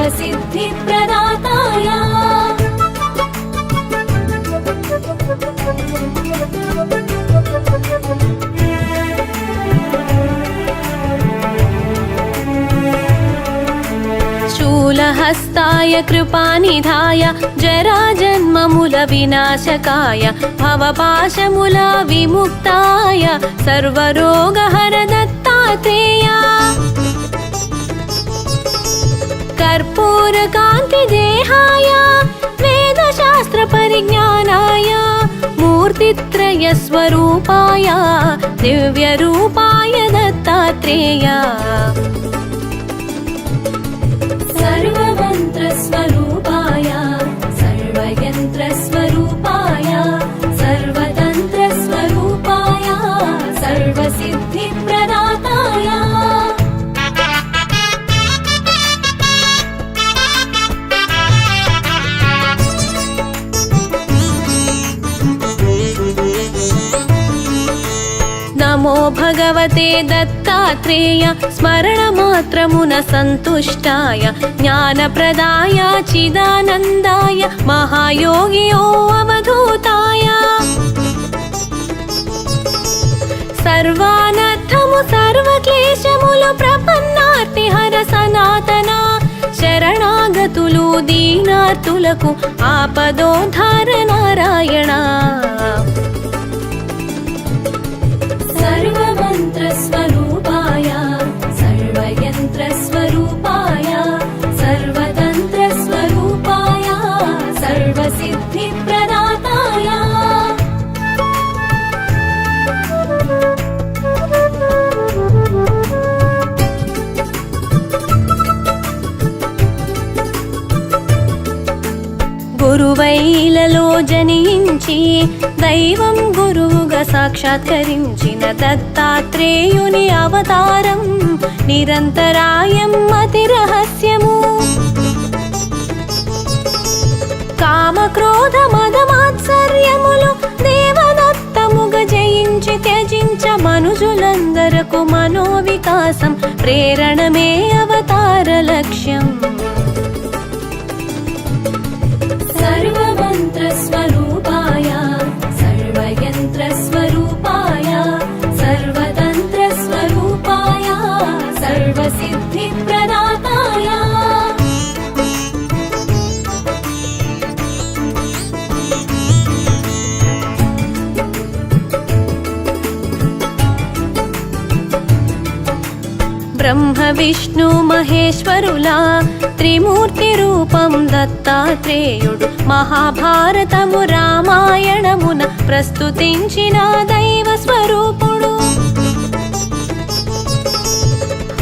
सर्वसिद्धिप्रदाताय शूलहस्ताय कृपानिधाय जराजन्ममूलविनाशकाय भवपाशमूल विमुक्ताय सर्वरोगहर दत्तात्रेय कर्पूरकान्तिदेहाय वेदशास्त्रपरिज्ञानाय मूर्तित्रयस्वरूपाय दिव्यरूपाय दत्तात्रेय सर्वमन्त्रस्वरूपाय నమో భగవతే దత్తాత్రేయ స్మరణమాత్రమున సంతుష్టాయ జ్ఞానప్రదాయ చిదానందాయ మహాయోగియో అవధూతాయ. సర్వానర్థము సర్వక్లేశములు ప్రపన్నార్తి హర సనాతన. శరణాగతులు దీనార్తులకు ఆపదోద్ధార నారాయణ. మంత్రస్వరూ గురువైలలో జనించి దైవం గురువుగా సాక్షాత్కరించిన దత్తాత్రేయుని అవతారం నిరంతరాయం అతి రహస్యము. కామక్రోధ మదమాత్సర్యములు దేవదత్తముగ జయించి త్యజించ మనుషులందరకు మనోవికాసం ప్రేరణమే అవతార లక్ష్యం. విష్ణు మహేశ్వరులా త్రిమూర్తి రూపం దత్తాత్రేయుడు. మహాభారతము రామాయణమున ప్రస్తుతించిన దైవ స్వరూపుడు.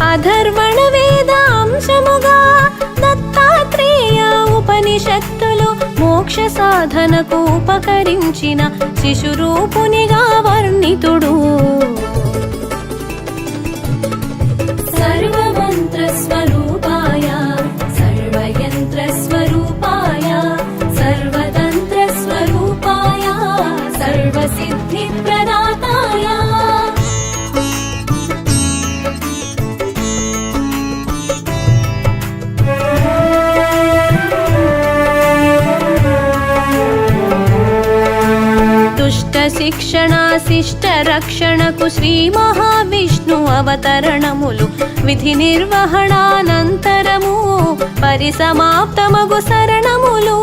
అధర్వణ వేదాంశముగా దత్తాత్రేయ ఉపనిషత్తులు మోక్ష సాధనకు ఉపకరించిన శిశురూపునిగా వర్ణితుడు. सर्वतन्त्रस्वरूपाय सर्वयन्त्रस्वरूपाय सर्वतन्त्रस्वरूपाय सर्वसिद्धिप्रदाताय दुष्टशिक्षणाशिष्टरक्षणकु श्रीमहाविष्णु अवतरणमुलु విధి నిర్వహణానంతరము పరిసమాప్తమగు శరణములు.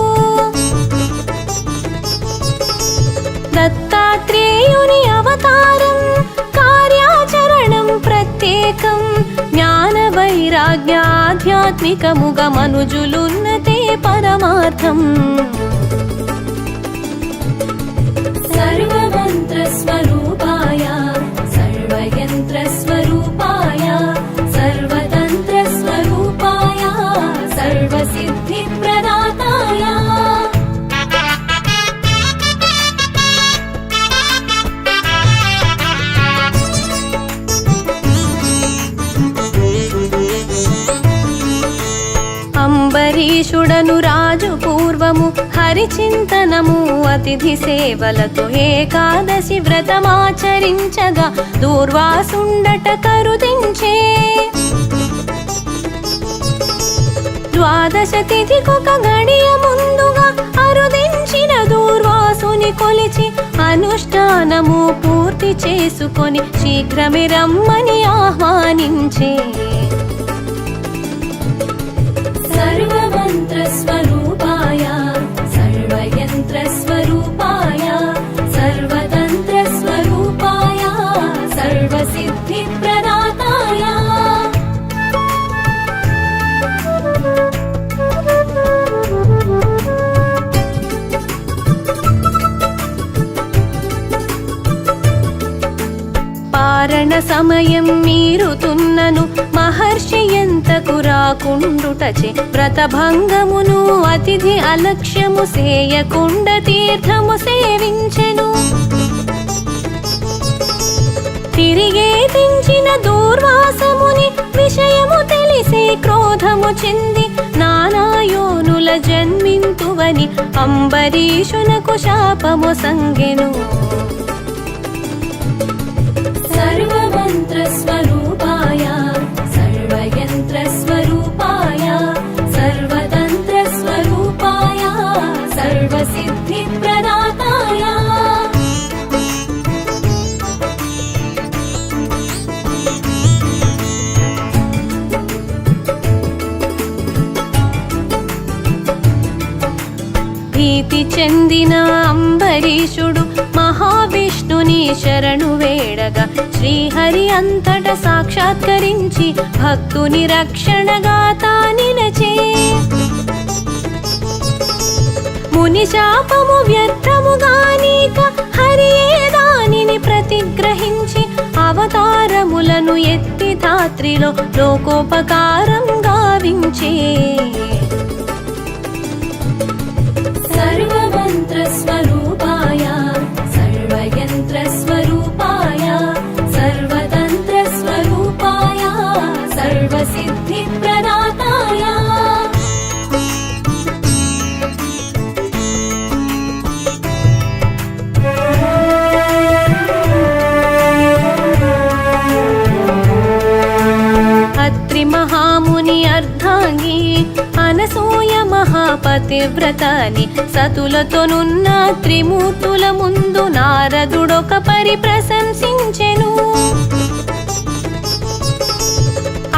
దత్తాత్రేయుని అవతారం కార్యాచరణం ప్రత్యేకం జ్ఞాన వైరాగ్యాధ్యాత్మికముగ మనుజులున్నతే పరమార్థం. అంబరీషుడను రాజు పూర్వము హరిచింతనము అతిథి సేవలతో ఏకాదశి వ్రతమాచరించగా దూర్వాసుండట కరుదించే. ద్వాదశ తిథికొక గడియ ముందుగా అరుదించిన దూర్వాసుని కొలిచి అనుష్ఠానము పూర్తి చేసుకొని శీఘ్రమే రమ్మని ఆహ్వానించే. సర్వ సర్వయంత్రస్వరూపాయ సర్వతంత్రస్వరూపాయ సర్వసిద్ధిప్రదాతాయ పారణ సమయం మీరుతున్నను మహర్షి రాకుండుటచే వ్రతభంగమును అతిథి అలక్ష్యము సేయకుండ తీర్థము సేవించెను. తిరిగే దించిన దూర్వాసముని విషయము తెలిసే క్రోధము చెంది నానాయోనుల జన్మింతువని అంబరీషునకు శాపము సంగెను. సర్వమంత్ర స్వరూప భీతి చెందిన అంబరీషుడు మహావిష్ణుని శరణు వేడగా శ్రీహరి అంతట సాక్షాత్కరించి భక్తుని రక్షణగా తానిలచే ముని శాపము వ్యర్థముగానీక హరియే దానిని ప్రతిగ్రహించి అవతారములను ఎత్తి ధాత్రిలో లోకోపకారం గావించే. పతివ్రతని సతులతోనున్న త్రిమూర్తుల ముందు నారదుడొక పరి ప్రశంసించెను.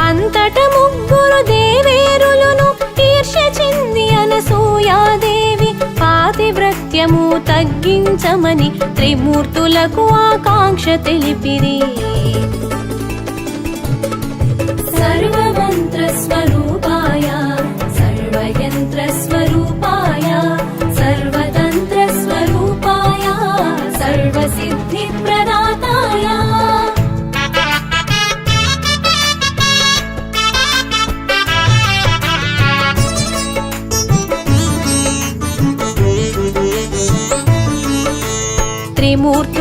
అంతట ముగ్గురు దేవేరులను ఈర్ష చెంది అనసూయాదేవి పాతివ్రత్యము తగ్గించమని త్రిమూర్తులకు ఆకాంక్ష తెలిపిరి. సర్వమంత్ర స్వరూప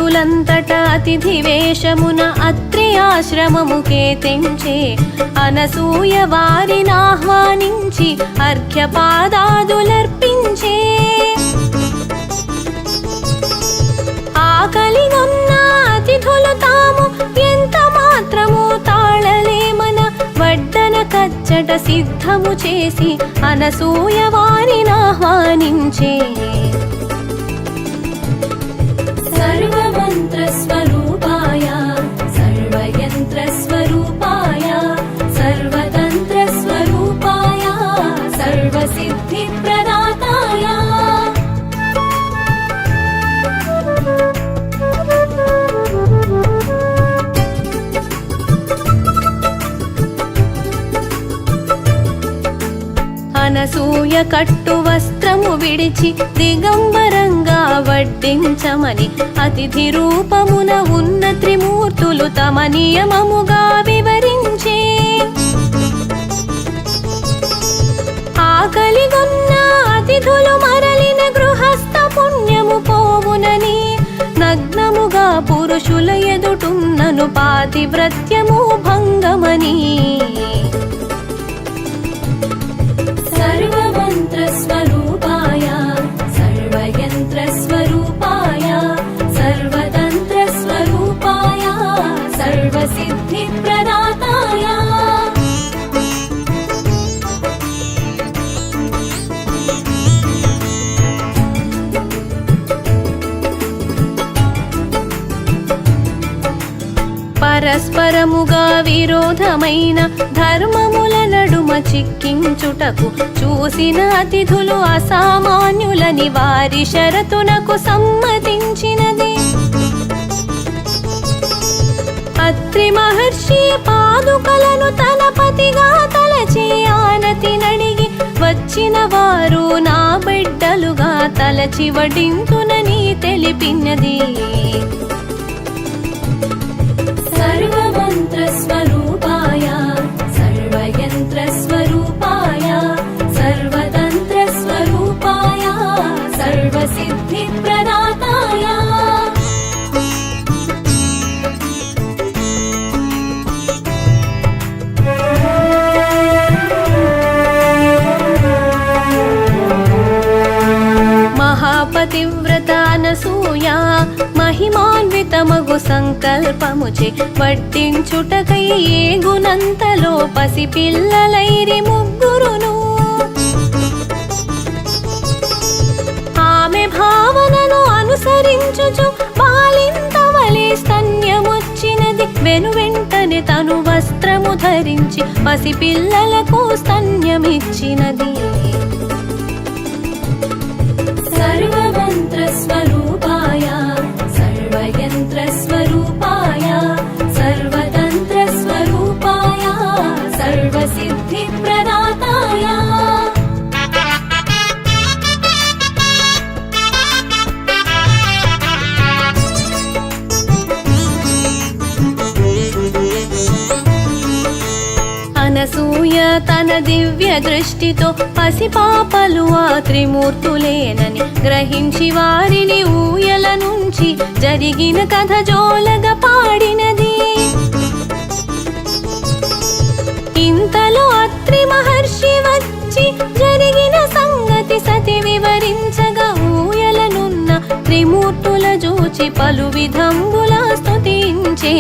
త్రిమూర్తులంతట అతిథి వేషమున అత్రి ఆశ్రమముకే తెంచే అనసూయ వారిని ఆహ్వానించి అర్ఘ్యపాదాదులర్పించే. ఆకలినున్న అతిథులు తాము ఎంత మాత్రము తాళలేమన వడ్డన కచ్చట సిద్ధము చేసి అనసూయ వారిని ఆహ్వానించే. సర్వమంత్రస్వరూపాయ సూయ కట్టు వస్త్రము విడిచి దిగంబరంగా వడ్డించమని అతిథి రూపమున ఉన్న త్రిమూర్తులు తమ నియమముగా వివరించి. ఆకలిగొన్న అతిథులు మరలిన గృహస్థ పుణ్యము పోవునని నగ్నముగా పురుషుల ఎదుటున్నను పాతివ్రత్యము భంగమని. सर्वयन्त्रस्वरूपाय सर्वयन्त्रस्वरूपाय सर्वतन्त्रस्वरूपाय सर्वसिद्धिप्रदाताय పరస్పరముగా విరోధమైన ధర్మ చిక్కించుటకు చూసిన అతిథులు అసామాన్యులని వారి షరతునకు సమ్మతించినది. అత్రి మహర్షి పాదుకలను తన పతిగా తలచి ఆనతి నడిగి వచ్చిన వారు నా బిడ్డలుగా తలచి వడింతునని తెలిపినది. సర్వమంత్ర స్వరూప स्वरूपाय सर्वतन्त्रस्वरूपाय सर्वसिद्धिप्रदाताय। महापतिव्रता అనసూయ మహిమాన్వితమగు సంకల్పముచే వడ్డించుటకై ఏగునంతలో పసిపిల్లలైరి ముగ్గురును. ఆమె భావనను అనుసరించుచు బాలింతవలే స్తన్యమొచ్చినది. వెను వెంటనే తను వస్త్రము ధరించి పసిపిల్లలకు స్తన్యమిచ్చినది. దృష్టితో పసిపాపలు ఆ త్రిమూర్తులేనని గ్రహించి వారిని ఊయల నుంచి జరిగిన కథ జోలగా పాడినది. ఇంతలో అత్రి మహర్షి వచ్చి జరిగిన సంగతి సతి వివరించగా ఊయలనున్న త్రిమూర్తుల జూచి పలు విధంబుల స్తుతించే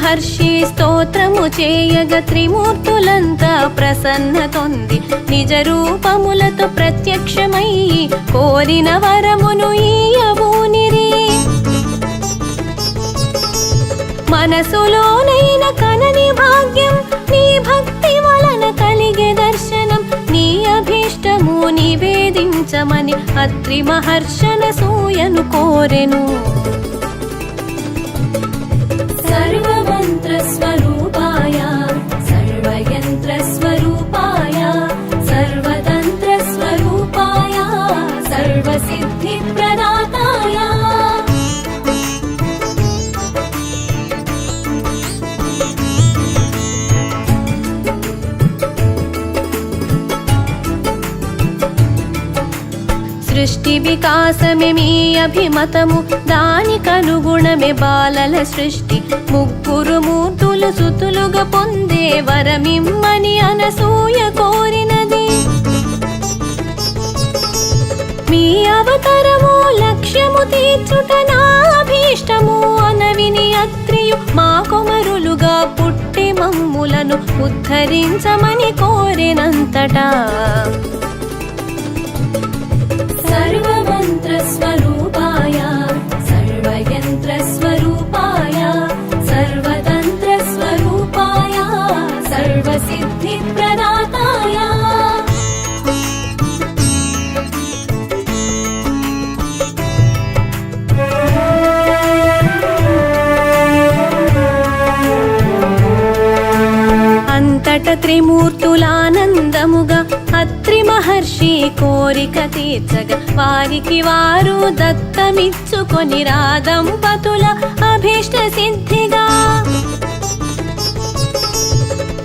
అత్రి మహర్షి స్తోత్రము చేయగ త్రిమూర్తులంతా ప్రసన్నతొంది. నిజ రూపములతో ప్రత్యక్షమయ్యి కోరిన వరమును ఈయబూనిరి మనసులోనైన కనని భాగ్యం నీ భక్తి వలన కలిగే దర్శనం నీ అభీష్టము నివేదించమని అత్రి మహర్షణ సూయను కోరెను. సృష్టి వికాసమే మీ అభిమతము. దానికనుగుణమే బాలల సృష్టి. ముగ్గురు మూర్తులు సుతులుగా పొందే వరమిమ్మని అనసూయ కోరినది. మీ అవతరము లక్ష్యము తీర్చుట నా అభీష్టము. అనవిని అత్రియు మా కొమరులుగా పుట్టి మమ్ములను ఉద్ధరించమని కోరినంతటా. సర్వమంత్ర స్వరూపాయ మనిషి కోరిక తీర్చగా వారికి వారు దత్తమిచ్చుకొని రాదంపతుల అభీష్ట సిద్ధిగా.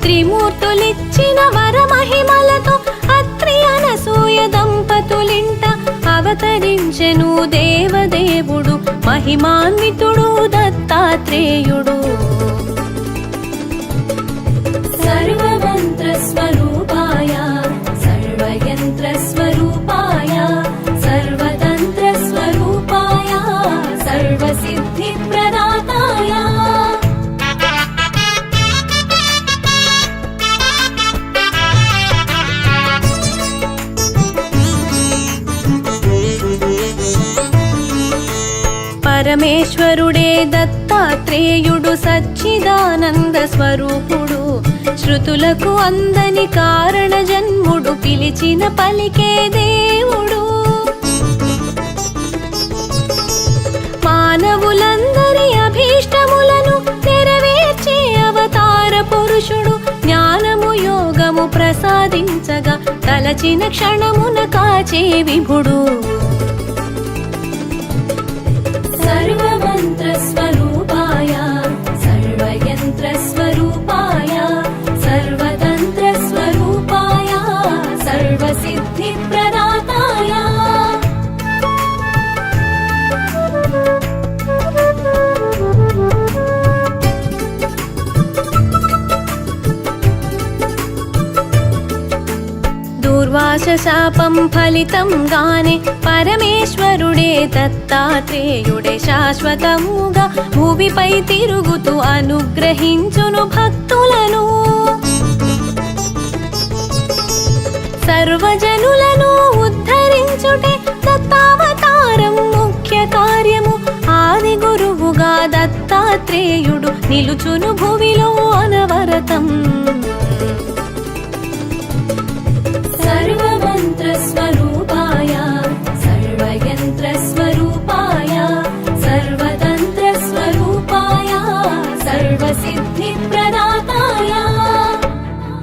త్రిమూర్తులిచ్చిన వరమహిమలతో అత్రి అనసూయ దంపతులింట అవతరించెను దేవదేవుడు మహిమాన్వితుడు దత్తాత్రేయుడు. సర్వమంత్ర పరమేశ్వరుడే దత్తాత్రేయుడు సచ్చిదానంద స్వరూపుడు. శృతులకు అందని కారణ జన్ముడు పిలిచిన పలికే దేవుడు. మానవులందరి అభీష్టములను నెరవేర్చే అవతార పురుషుడు జ్ఞానము యోగము ప్రసాదించగా తలచిన క్షణమున కాచే విభుడు. పాపం ఫలితం గానే పరమేశ్వరుడే దత్తాత్రేయుడే శాశ్వతముగా భూమిపై తిరుగుతూ అనుగ్రహించును భక్తులను. సర్వజనులను ఉద్ధరించుటే దత్తావతారం ముఖ్య కార్యము. ఆది గురువుగా దత్తాత్రేయుడు నిలుచును భువిలో అనవరతం. सर्वयन्त्रस्वरूपाय सर्वयन्त्रस्वरूपाय सर्व